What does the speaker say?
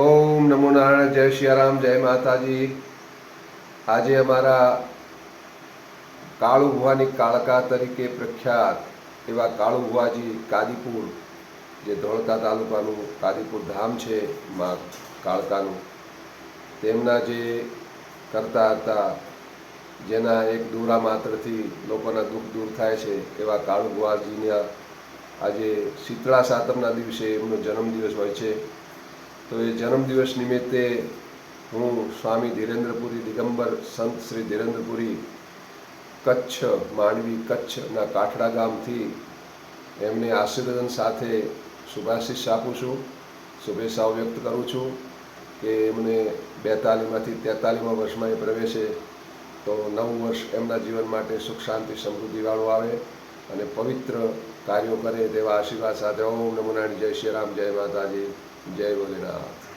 ઓમ નમો નારાયણ, જય સિયારામ જય માતાજી. આજે અમારા કાળુ ભુવાની કાળકા તરીકે પ્રખ્યાત એવા કાળુ ભુવાજી કાદીપુર, જે ધોળકા તાલુકાનું કાદીપુર ધામ છે, મા કાળકાનું. તેમના જે કરતા હતા, જેના એક દોરા માત્રથી લોકોના દુઃખ દૂર થાય છે, એવા કાળુ ભુવાજીના આજે શીતળા સાતમના દિવસે એમનો જન્મદિવસ હોય છે. તો એ જન્મદિવસ નિમિત્તે હું સ્વામી ધીરેન્દ્રપુરી દિગંબર સંત શ્રી ધીરેન્દ્રપુરી કચ્છ, માંડવી કચ્છના કાઠડા ગામથી એમને આશીર્વદન સાથે શુભાશીષ આપું છું. શુભેચ્છાઓ વ્યક્ત કરું છું કે એમને બેતાલીમાંથી તેતાલીમા વર્ષમાં એ પ્રવેશે તો નવું વર્ષ એમના જીવન માટે સુખ, શાંતિ સમૃદ્ધિવાળું આવે અને પવિત્ર કાર્યો કરે તેવા આશીર્વાદ સાથે. ઓમ નમો નારાયણ, જય શ્રી રામ, જય માતાજી. જય ભોલેનાથ